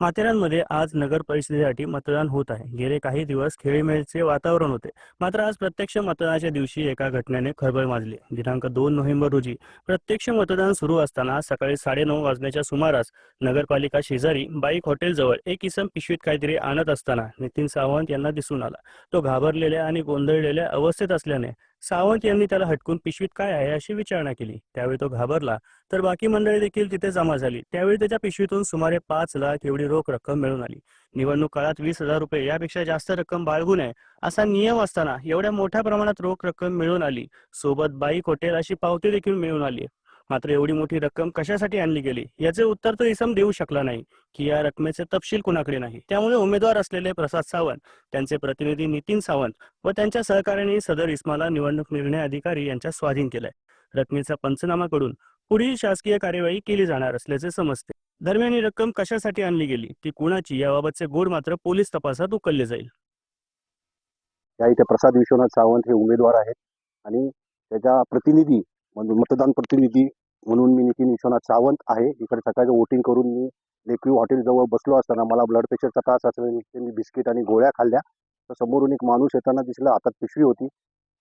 माथेरानमध्ये आज नगर परिषदेसाठी मतदान होत आहे. गेले काही दिवस खेळीमेळचे वातावरण होते. मात्र आज प्रत्यक्ष मतदानाच्या दिवशी एका घटनेने खळबळ माजली. दिनांक दोन नोव्हेंबर रोजी प्रत्यक्ष मतदान सुरू असताना सकाळी साडेनऊ वाजण्याच्या सुमारास नगरपालिका शेजारी बाईक हॉटेलजवळ एक इसम पिशवीत काहीतरी आणत असताना नितीन सावंत यांना दिसून आला. तो घाबरलेल्या आणि गोंधळलेल्या अवस्थेत असल्याने सावंत यांनी त्याला हटकून पिशवीत काय आहे अशी विचारणा केली. त्यावेळी तो घाबरला तर बाकी मंडळी देखील तिथे जमा झाली. त्यावेळी त्याच्या पिशवीतून सुमारे पाच लाख एवढी रोख रक्कम मिळून आली. निवडणूक काळात वीस हजार रुपये यापेक्षा जास्त रक्कम बाळगू नये असा नियम असताना एवढ्या मोठ्या प्रमाणात रोख रक्कम मिळून आली. सोबत बाईक हॉटेल अशी पावती देखील मिळून आली. मात्र एवढी मोठी रक्कम कशासाठी आणली गेली? याचे उत्तर तो इसम देऊ शकला नाही की या रकमेचे तपशील कुणाकडे नाही. त्यामुळे उमेदवार असलेले प्रसाद सावंत त्यांचे प्रतिनिधी नितीन सावंत व त्यांच्या सहकार्याने सदर इस्माला निवडणूक निर्णय अधिकारी यांच्या स्वाधीन केलाय. रकमेचा पंचनामा कडून पुढील शासकीय कार्यवाही केली जाणार असल्याचे समजते. दरम्यान ही रक्कम कशासाठी आणली गेली? ती कुणाची? याबाबतचे गोड मात्र पोलीस तपासात उकलले जाईल. या इथे प्रसाद विश्वनाथ सावंत हे उमेदवार आहेत आणि त्याच्या प्रतिनिधी म्हणजे मतदान प्रतिनिधी म्हणून मी नितीन विश्वनाथ सावंत आहे. इकडे सकाळचं वोटिंग करून मी लेकव्यू हॉटेलजवळ बसलो असताना मला ब्लड प्रेशरचा त्रास असल्याने मी बिस्किट आणि गोळ्या खाल्ल्या. तर समोरून एक माणूस येताना दिसला हातात पिशवी होती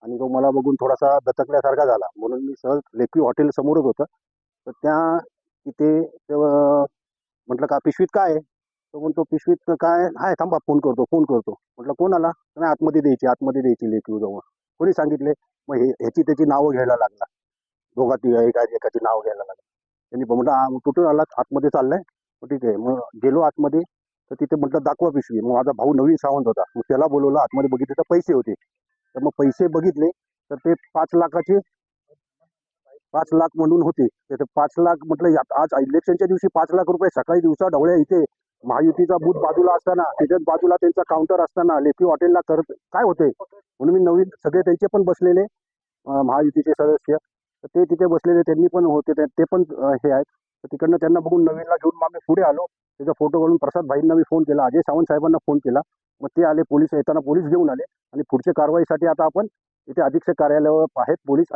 आणि तो मला बघून थोडासा दचकल्यासारखा झाला. म्हणून मी सहज लेकव्यू हॉटेल समोरच होतं. तर त्या तिथे तेव्हा म्हटलं का पिशवीत काय आहे? तो म्हणतो पिशवीत काय आहे? थांबा फोन करतो फोन करतो. म्हटलं कोण आला? नाही आतमध्ये द्यायची आतमध्ये द्यायची लेकरू जवळ. कोणी सांगितले? मग हे ह्याची त्याची नावं घ्यायला लागला. दोघा ती एका एकाची नाव घ्यायला लागलं. त्यांनी म्हटलं "आ, कुठून आला आतमध्ये चाललाय? मग ठीक आहे. मग गेलो आतमध्ये. तर तिथे म्हटलं दाखवा पिशवी. मग माझा भाऊ नवीन सावंत होता. मग त्याला बोलवलं आतमध्ये बघितले तर पैसे होते. तर मग पैसे बघितले तर ते पाच लाखाचे पाच लाख म्हणून होते. तर पाच लाख म्हटलं या- आज इलेक्शनच्या दिवशी पाच लाख रुपये सकाळी दिवसा ढवळ्या इथे. महायुतीचा बूथ बाजूला असताना त्याच्याच बाजूला त्यांचा काउंटर असताना लेखी हॉटेलला करत काय होते म्हणून मी नवीन सगळे त्यांचे पण बसलेले महायुतीचे सदस्य. ते तिथे बसलेले त्यांनी पण होते ते- ते पण हे आहेत. तर तिकडनं त्यांना बघून नवीनला घेऊन मग पुढे आलो. त्याचा फोटो काढून प्रसाद भाईंना मी फोन केला. अजय सावंत साहेबांना फोन केला. मग ते आले पोलीस येताना पोलीस घेऊन आले. आणि पुढच्या कारवाईसाठी आता आपण इथे अधीक्षक कार्यालयावर आहेत पोलीस